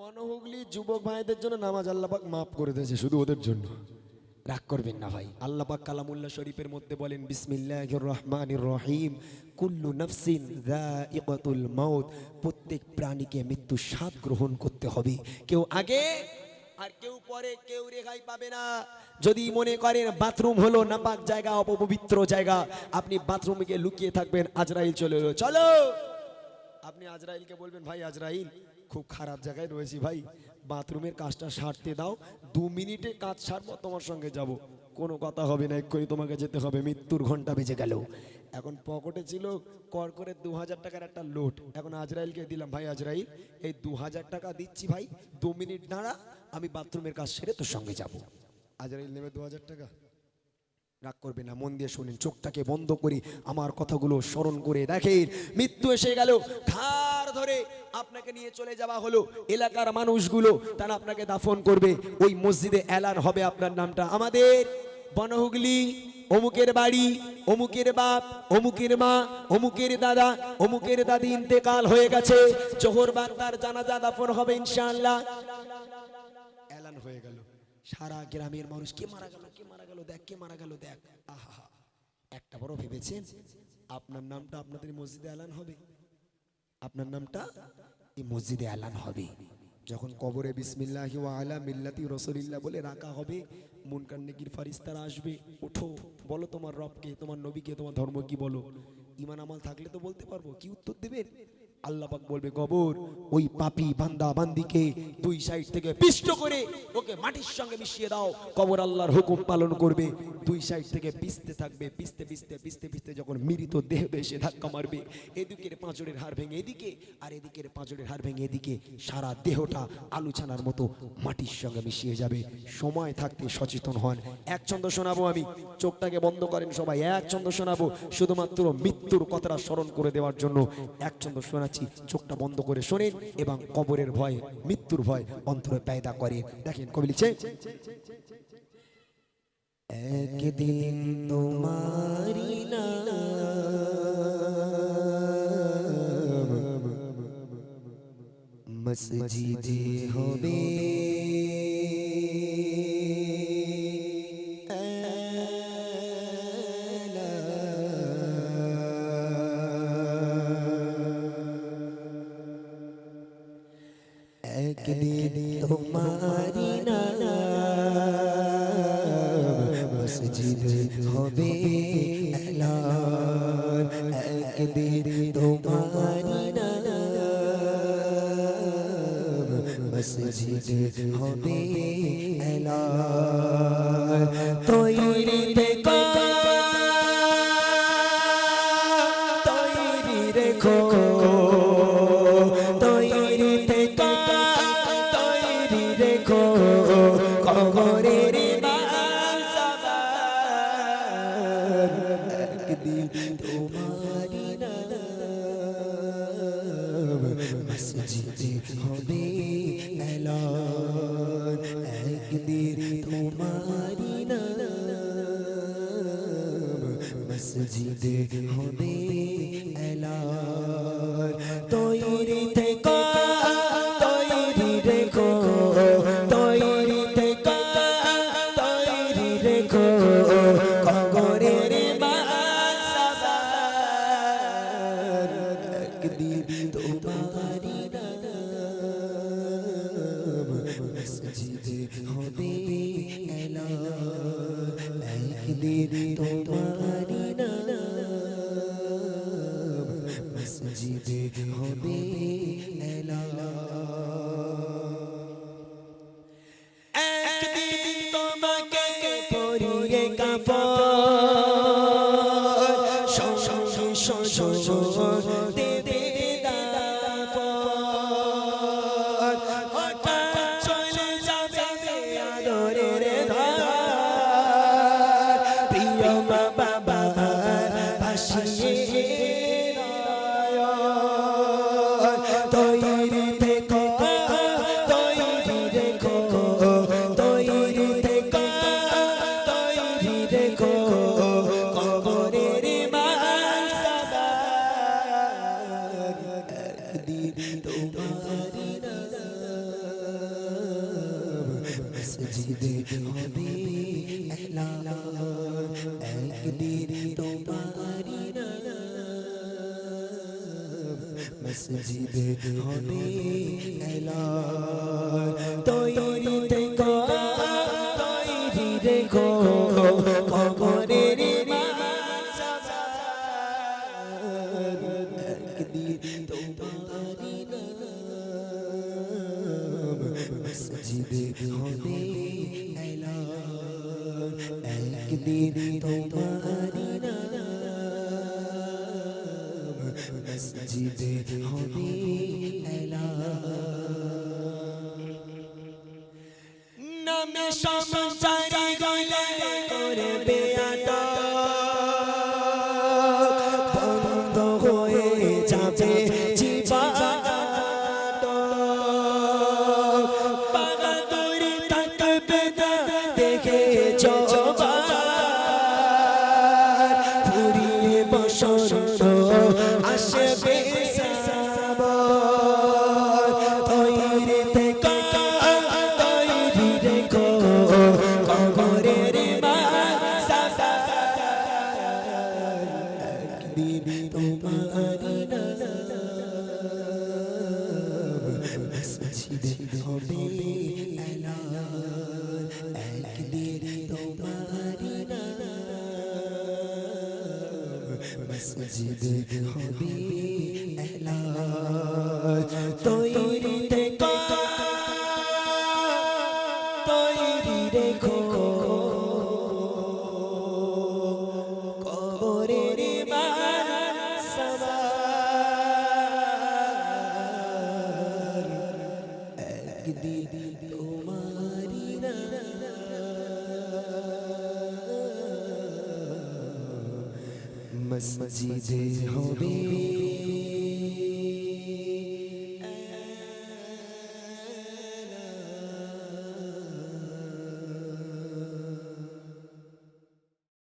বনহুগলি যুবক ভাইদের জন্য নামাজ আল্লাপাক মাফ করে দিয়েছে শুধু ওদের জন্য। রাগ করবেন না ভাই। আল্লাপাক কালামুল্লাহ শরীফের মধ্যে বলেন, বিসমিল্লাহির রহমানির রহিম, কুল্লু নাফসিন যায়িকাতুল মাউত। প্রত্যেক প্রাণীকে মৃত্যু স্বাদ গ্রহণ করতে হবে। কেউ আগে আর কেউ পরে কেউ রেখাই পাবে না। যদি মনে করেন বাথরুম হলো নাপাক জায়গা, অপবিত্র জায়গা, আপনি বাথরুমে গিয়ে লুকিয়ে থাকবেন, আজরাইল চলে চলো! আপনি আজরাইলকে বলবেন, ভাই আজরাইল, খুব খারাপ জায়গায় রয়েছি ভাই। বাথরুমের কাজটা সারতে দাও, দু মিনিটে কাজ সারবো, তোমার সঙ্গে যাব। কোনো কথা হবে না, এক্ষুনি তোমাকে যেতে হবে। মৃত্যুর ঘণ্টা বেজে গেল। এখন পকেটে ছিল কর করে দু হাজার টাকার একটা লোট। এখন আজরাইলকে দিলাম, ভাই আজরাইল, এই দু হাজার টাকা দিচ্ছি ভাই, দু মিনিট দাঁড়া, আমি বাথরুমের কাজ সেরে তোর সঙ্গে যাব। আজরাইল নেবে দু হাজার টাকা? রাগ করবে না, মন দিয়ে শুনেন, চোখটাকে বন্ধ করি আমার কথাগুলো স্মরণ করে দেখেন। মৃত্যু এসে গেল, ঘাড় ধরে আপনাকে নিয়ে চলে যাওয়া হলো। এলাকার মানুষগুলো তারা আপনাকে দাফন করবে। ওই মসজিদে এলান হবে আপনার নামটা। আমাদের বনহুগলি, অমুকের বাড়ি, অমুকের বাপ, অমুকের মা, অমুকের দাদা, অমুকের দাদি ইন্তেকাল হয়ে গেছে। জোহর বান্দার জানাজা দাফন হবে ইনশাআল্লাহ। এলান হয়ে গেল। সারা গ্রামের মানুষ কে মারা গেল? দেখ কে মারা গেল, দেখ। আহা একটা বড় ভেবেছেন? আপনার নামটা আপনাদের মসজিদে এলান হবে। আপনার নামটা এই মসজিদে এলান হবে। যখন কবরে বিসমিল্লাহি আলা মিল্লাতি রসুলিল্লাহ বলে রাখা হবে, মুনকার নেকির ফারিস্তারা আসবে। ওঠো, বলো তোমার রবকে, তোমার নবীকে, তোমার ধর্ম কি বলো। ইমান আমাল থাকলে তো বলতে পারব। কি উত্তর দেবেন? আল্লাহ পাক বলবে গবর ওই পাপি বান্দা বান্দিকে দুই সাইড থেকে পিষ্ট করে ওকে মাটির সঙ্গে মিশিয়ে দাও। কবর আল্লাহর হুকুম পালন করবে। দুই সাইড থেকে পিছতে থাকবে পিছতে পিছতে পিছতে পিছতে যখন মৃত দেহ এসে ধাক্কা মারবে, এদিকের পাঁচড়ের হাড় ভেঙে এদিকে আর এদিকের পাঁচড়ের হাড় ভেঙে এদিকে সারা দেহটা আলু ছানার মতো মাটির সঙ্গে মিশিয়ে যাবে। সময় থাকতে সচেতন হন। এক ছন্দ শোনাবো আমি। চোখটাকে বন্ধ করেন সবাই। এক ছন্দ শোনাবো। শুধুমাত্র মৃত্যুর কথাটা স্মরণ করে দেওয়ার জন্য এক ছন্দ শোনাচ্ছি চোখটা বন্ধ করে শোনেন এবং কবরের ভয়, মৃত্যুর ভয় অন্তরে পায়দা করে। দেখেন কবি লিখছে, একদিন মসজিদে হবে তোমারি মসজিদ হবে একদিন তোমারি মসজিদ হবে তৈরি মসজিদে হবে এলান। একদিন তোমারি নাম মসজিদে হবে এলান। তৈরি থেকো, তৈরি রেখো, তৈরি থেকো, তৈরি রেখো, কবরের একদিন তোমারি Mama. হবে এলান একদিন তোমারি মসজিদে হবে এলান তৈরি থেকো তৈরি রেখো খবরের একদিন তোমারি মসজিদে হবে একদিন তোমারি মসজিদে হবে নামে সমাচারি হবে এলান তৈরি থেকে তৈরি রেখো কবরের মান সবার একদিন মসজিদে হবে